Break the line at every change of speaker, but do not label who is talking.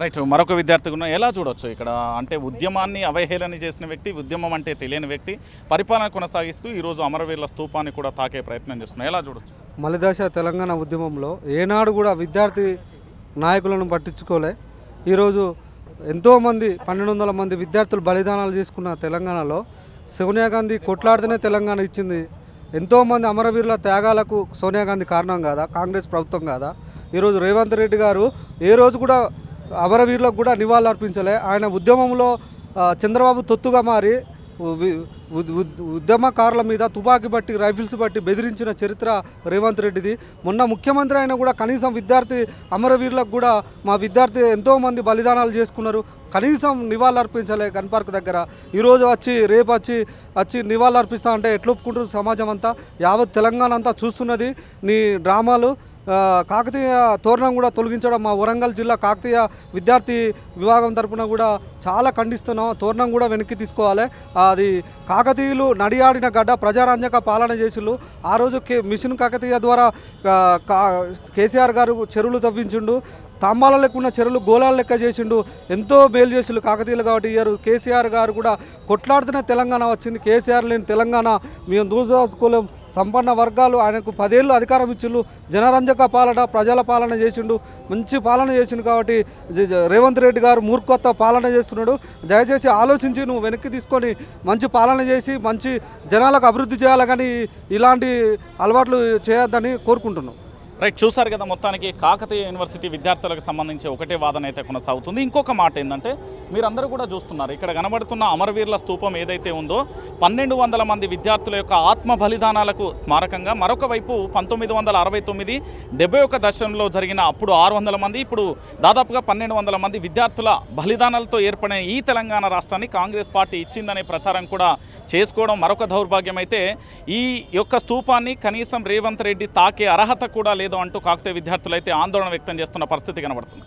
Right మరొక విద్యార్థిగా ఎలా చూడొచ్చు ఇక్కడ? అంటే ఉద్యమాన్ని అవహేళన చేసిన వ్యక్తి ఉద్యమం అంటే తెలియని వ్యక్తి పరిపాలన కొనసాగిస్తూ ఈరోజు అమరవీరుల స్తూపాన్ని కూడా తాకే ప్రయత్నం చేస్తున్నాయి ఎలా చూడొచ్చు?
మలిదశ తెలంగాణ ఉద్యమంలో ఏనాడు కూడా విద్యార్థి నాయకులను పట్టించుకోలే. ఈరోజు ఎంతోమంది పన్నెండు వందల మంది విద్యార్థులు బలిదానాలు చేసుకున్న తెలంగాణలో సోనియా గాంధీ కొట్లాడితేనే తెలంగాణ ఇచ్చింది. ఎంతోమంది అమరవీరుల త్యాగాలకు సోనియా గాంధీ కారణం కాదా? కాంగ్రెస్ ప్రభుత్వం కాదా? ఈరోజు రేవంత్ రెడ్డి గారు ఏ రోజు కూడా అమరవీరులకు కూడా నివాళులర్పించలే ఆయన ఉద్యమంలో చంద్రబాబు తొత్తుగా మారి ఉద్- ఉద్యమకారుల మీద తుపాకీ బట్టి రైఫిల్స్ బట్టి బెదిరించిన చరిత్ర రేవంత్ రెడ్డిది. మొన్న ముఖ్యమంత్రి అయినా కూడా కనీసం విద్యార్థి అమరవీరులకు కూడా మా విద్యార్థి ఎంతోమంది బలిదానాలు చేసుకున్నారు. కనీసం నివాళులర్పించలే గన్ పార్క్ దగ్గర. ఈరోజు వచ్చి రేపు వచ్చి వచ్చి నివాళులు అర్పిస్తా అంటే ఎట్లా ఒప్పుకుంటారు సమాజం అంతా? యావత్ తెలంగాణ అంతా చూస్తున్నది నీ డ్రామాలు. కాకతీయ తోరణం కూడా తొలగించడం మా వరంగల్ జిల్లా కాకతీయ విద్యార్థి విభాగం తరపున కూడా చాలా ఖండిస్తున్నాం. తోరణం కూడా వెనక్కి తీసుకోవాలి. అది కాకతీయులు నడియాడిన గడ్డ ప్రజారంజక పాలన చేసిళ్ళు. ఆ రోజు కే మిషన్ కాకతీయ ద్వారా కా- కేసీఆర్ గారు చెరువులు తవ్వించిండు. తాంబాల లెక్క ఉన్న చెరువులు గోళాల లెక్క చేసిండు. ఎంతో బేలు చేసిండు కాకతీయులు కాబట్టి ఇయ్యారు కేసీఆర్ గారు కూడా కొట్లాడుతున్న తెలంగాణ వచ్చింది. కేసీఆర్ లేని తెలంగాణ మేము దూసుకోలేం సంపన్న వర్గాలు ఆయనకు పదేళ్ళు అధికారం ఇచ్చిండు. జనరంజక పాలన ప్రజల పాలన చేసిండు. మంచి పాలన చేసిండు కాబట్టి రేవంత్ రెడ్డి గారు మూర్ఖత్వ పాలన చేస్తున్నాడు. దయచేసి ఆలోచించి నువ్వు వెనక్కి తీసుకొని మంచి పాలన చేసి మంచి జనాలకు అభివృద్ధి చేయాలి కానీ ఇలాంటి అలవాట్లు చేయొద్దని కోరుకుంటున్నాం.
రైట్ చూసారు కదా మొత్తానికి కాకతీయ యూనివర్సిటీ విద్యార్థులకు సంబంధించి ఒకటే వాదన అయితే కొనసాగుతుంది. ఇంకొక మాట ఏంటంటే మీరందరూ కూడా చూస్తున్నారు ఇక్కడ కనబడుతున్న అమరవీరుల స్తూపం ఏదైతే ఉందో పన్నెండు వందల మంది విద్యార్థుల యొక్క ఆత్మ బలిదానాలకు స్మారకంగా మరొక వైపు పంతొమ్మిది వందల అరవై తొమ్మిది డెబ్బై ఒక దశంలో జరిగిన అప్పుడు ఆరు వందల మంది ఇప్పుడు దాదాపుగా పన్నెండు వందల మంది విద్యార్థుల బలిదానాలతో ఏర్పడిన ఈ తెలంగాణ రాష్ట్రాన్ని కాంగ్రెస్ పార్టీ ఇచ్చిందనే ప్రచారం కూడా చేసుకోవడం మరొక దౌర్భాగ్యం అయితే ఈ యొక్క స్తూపాన్ని కనీసం రేవంత్ రెడ్డి తాకే అర్హత కూడా లేదు. అంటూ కాకతీయ విద్యార్థులు అయితే ఆందోళన వ్యక్తం చేస్తున్న పరిస్థితి కనబడుతుంది.